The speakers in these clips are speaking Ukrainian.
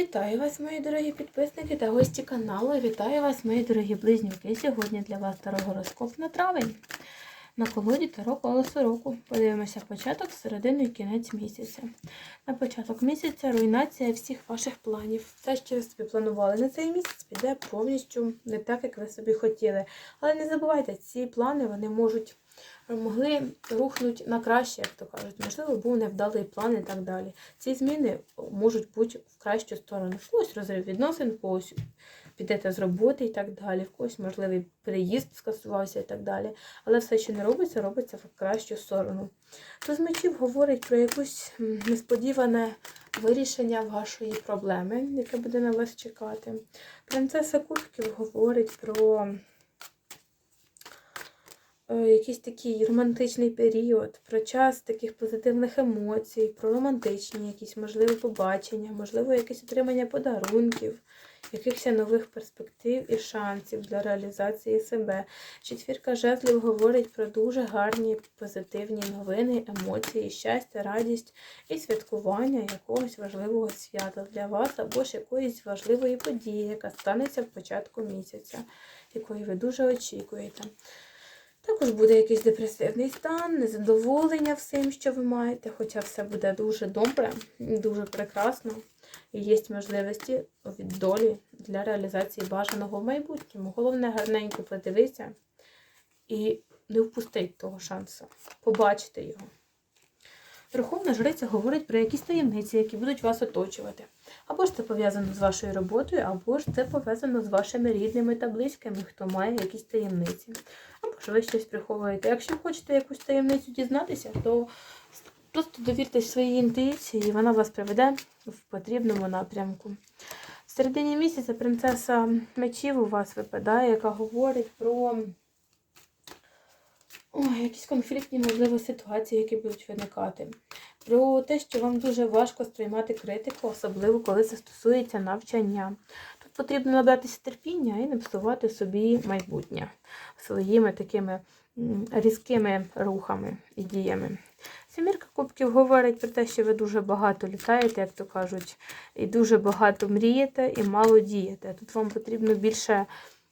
Вітаю вас, мої дорогі підписники та гості каналу. Вітаю вас, мої дорогі близнюки. Сьогодні для вас гороскоп на травень. На колоді Таро колесо року. Подивимося початок, середину і кінець місяця. На початок місяця руйнація всіх ваших планів. Все, що ви собі планували на цей місяць, піде повністю не так, як ви собі хотіли. Але не забувайте, ці плани вони можуть могли рухнути на краще, як то кажуть. Можливо, був невдалий план і так далі. Ці зміни можуть бути в кращу сторону. В когось розрив відносин, когось підете з роботи і так далі, в когось, можливий переїзд скасувався і так далі. Але все, що не робиться, робиться в кращу сторону. Туз мечів говорить про якусь несподіване вирішення вашої проблеми, яке буде на вас чекати. Принцеса Кубків говорить про якийсь такий романтичний період, про час таких позитивних емоцій, про романтичні якісь, можливо, побачення, можливо, якесь отримання подарунків, якихось нових перспектив і шансів для реалізації себе. Четвірка жезлів говорить про дуже гарні позитивні новини, емоції, щастя, радість і святкування якогось важливого свята для вас або ж якоїсь важливої події, яка станеться в початку місяця, якої ви дуже очікуєте. Також буде якийсь депресивний стан, незадоволення всім, що ви маєте, хоча все буде дуже добре, дуже прекрасно. І є можливості від долі для реалізації бажаного в майбутньому. Головне, гарненько подивитися і не впустити того шансу, побачити його. Верховна жриця говорить про якісь таємниці, які будуть вас оточувати. Або ж це пов'язано з вашою роботою, або ж це пов'язано з вашими рідними та близькими, хто має якісь таємниці. Або ж ви щось приховуєте. Якщо хочете якусь таємницю дізнатися, то просто довіртесь своїй інтуїції, і вона вас приведе в потрібному напрямку. В середині місяця принцеса мечів у вас випадає, яка говорить про Ой, якісь конфліктні, можливо, ситуації, які будуть виникати. Про те, що вам дуже важко сприймати критику, особливо коли це стосується навчання. Тут потрібно набратися терпіння і не псувати собі майбутнє своїми такими різкими рухами і діями. Сімірка кубків говорить про те, що ви дуже багато літаєте, як то кажуть, і дуже багато мрієте і мало дієте. Тут вам потрібно більше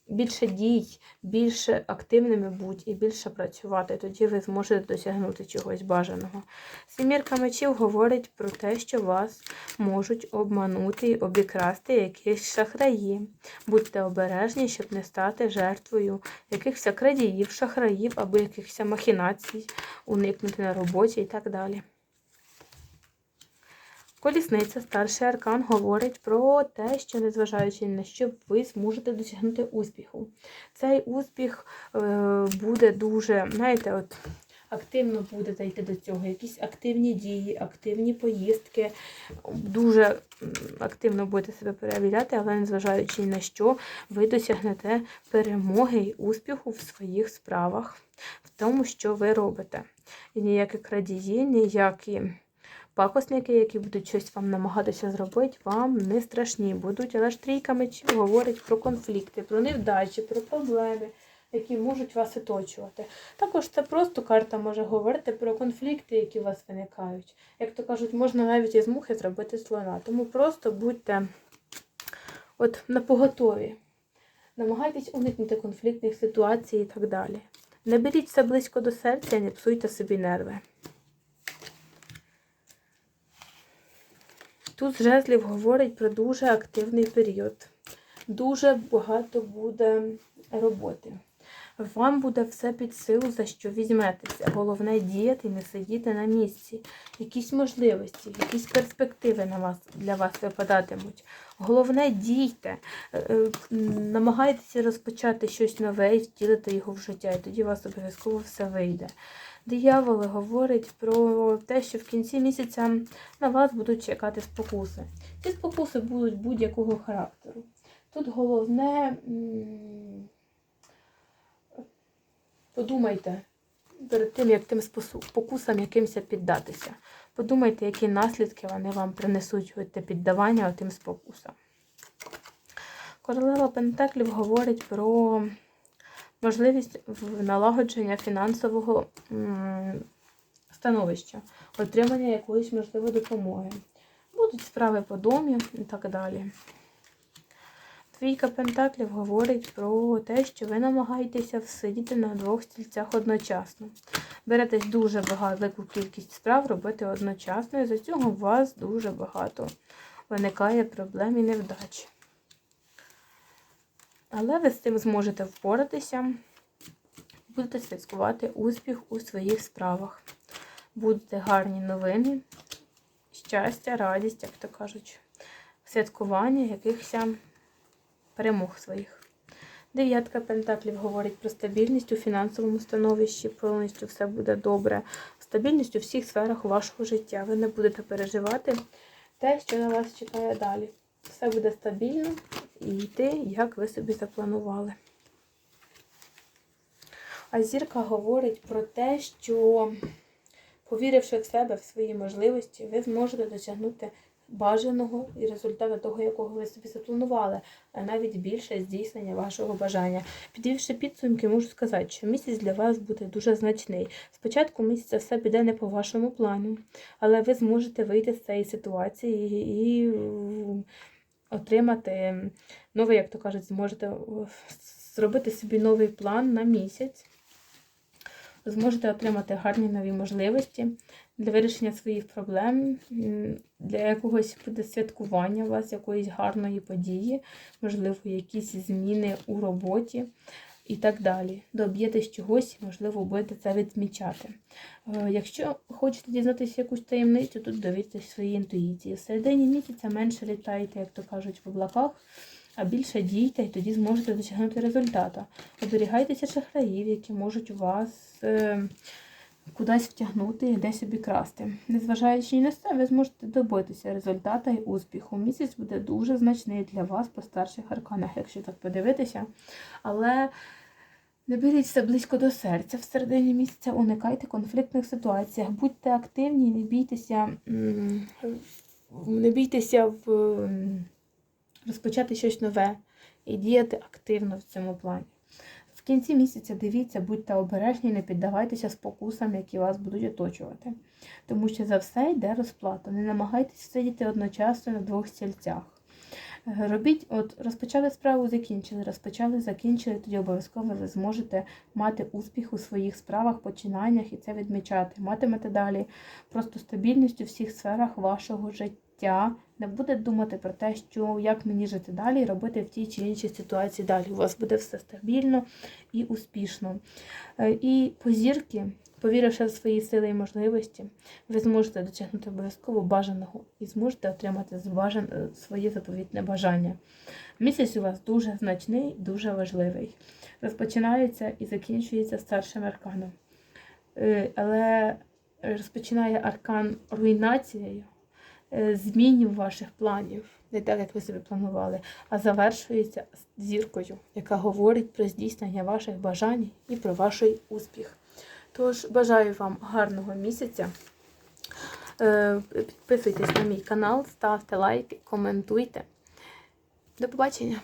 більше дій, більше активними будь і більше працювати. Тоді ви зможете досягнути чогось бажаного. Сімірка мечів говорить про те, що вас можуть обманути і обікрасти якісь шахраї. Будьте обережні, щоб не стати жертвою якихось крадіїв, шахраїв або якихось махінацій, уникнути на роботі і так далі. Колісниця, старший аркан, говорить про те, що незважаючи на що ви зможете досягнути успіху. Цей успіх е, буде дуже, знаєте, от активно будете йти до цього. Якісь активні дії, активні поїздки. Дуже активно будете себе перевіряти, але незважаючи на що, ви досягнете перемоги і успіху в своїх справах, в тому, що ви робите. І ніякі крадії, ніякі пакосники, які будуть щось вам намагатися зробити, вам не страшні будуть. Але ж трійка мечів говорить про конфлікти, про невдачі, про проблеми, які можуть вас оточувати. Також це просто карта може говорити про конфлікти, які у вас виникають. Як то кажуть, можна навіть із мухи зробити слона. Тому просто будьте от на поготові. Намагайтесь уникнути конфліктних ситуацій і так далі. Не беріть все близько до серця не псуйте собі нерви. Тут жезлів говорить про дуже активний період. Дуже багато буде роботи. Вам буде все під силу, за що візьметеся. Головне діяти не сидіти на місці. Якісь можливості, якісь перспективи на вас, для вас випадатимуть. Головне дійте, Е, е, намагайтеся розпочати щось нове і втілити його в життя, і тоді у вас обов'язково все вийде. Диявол говорить про те, що в кінці місяця на вас будуть чекати спокуси. Ці спокуси будуть будь-якого характеру. Тут головне подумайте перед тим, як тим спокусам якимось піддатися. Подумайте, які наслідки вони вам принесуть те піддавання тим спокусам. Королева Пентаклів говорить про можливість налагодження фінансового становища, отримання якоїсь можливої допомоги. будуть справи по домі і так далі. Двійка Пентаклів говорить про те, що ви намагаєтеся всидіти на двох стільцях одночасно. Беретесь дуже велику кількість справ робити одночасно, і за цього у вас дуже багато виникає проблем і невдач. Але ви з цим зможете впоратися, будете святкувати успіх у своїх справах. Будуть гарні новини, щастя, радість, як то кажуть, святкування якихось перемог своїх. Дев'ятка пентаклів говорить про стабільність у фінансовому становищі, повністю все буде добре. Стабільність у всіх сферах вашого життя. Ви не будете переживати те, що на вас чекає далі. Все буде стабільно і йти, як ви собі запланували. А зірка говорить про те, що, повіривши в себе, в свої можливості, ви зможете досягнути бажаного і результату того, якого ви собі запланували, а навіть більше здійснення вашого бажання. Підвівши підсумки, можу сказати, що місяць для вас буде дуже значний. Спочатку місяця все піде не по вашому плану, але ви зможете вийти з цієї ситуації і отримати новий, як то кажуть, зможете зробити собі новий план на місяць. Зможете отримати гарні нові можливості для вирішення своїх проблем, для якогось буде святкування у вас, якоїсь гарної події, можливо, якісь зміни у роботі і так далі. Доб'єтесь чогось, можливо, будете це відмічати. Е, Якщо хочете дізнатися якусь таємницю, тут довіртесь своїй інтуїції. В середині місяця менше літаєте, як то кажуть, в облаках. А більше дійте, і тоді зможете досягнути результату. Оберігайтеся шахраїв, які можуть вас е, кудись втягнути і десь обікрасти. Незважаючи ні на це, ви зможете добитися результату і успіху. Місяць буде дуже значний для вас по старших арканах, якщо так подивитися. Але не беріть все близько до серця в середині місяця, уникайте конфліктних ситуаціях, будьте активні, не бійтеся, не бійтеся в. розпочати щось нове і діяти активно в цьому плані. В кінці місяця дивіться, будьте обережні, не піддавайтеся спокусам, які вас будуть оточувати. Тому що за все йде розплата. Не намагайтеся сидіти одночасно на двох стільцях. Робіть, от розпочали справу, закінчили, розпочали, закінчили, тоді обов'язково ви зможете мати успіх у своїх справах, починаннях і це відмічати. Матимете далі просто стабільність у всіх сферах вашого життя. Не буде думати про те, що як мені жити далі, робити в тій чи іншій ситуації далі. У вас буде все стабільно і успішно. Е, І по зірки, повіривши в свої сили і можливості, ви зможете досягнути обов'язково бажаного і зможете отримати е, своє заповітне бажання. Місяць у вас дуже значний, дуже важливий. Розпочинається і закінчується старшим арканом. Е, Але розпочинає аркан руйнацією е, змінів ваших планів, не так, як ви собі планували, а завершується зіркою, яка говорить про здійснення ваших бажань і про ваш успіх. Тож бажаю вам гарного місяця. Е, Підписуйтесь на мій канал, ставте лайки, коментуйте. До побачення!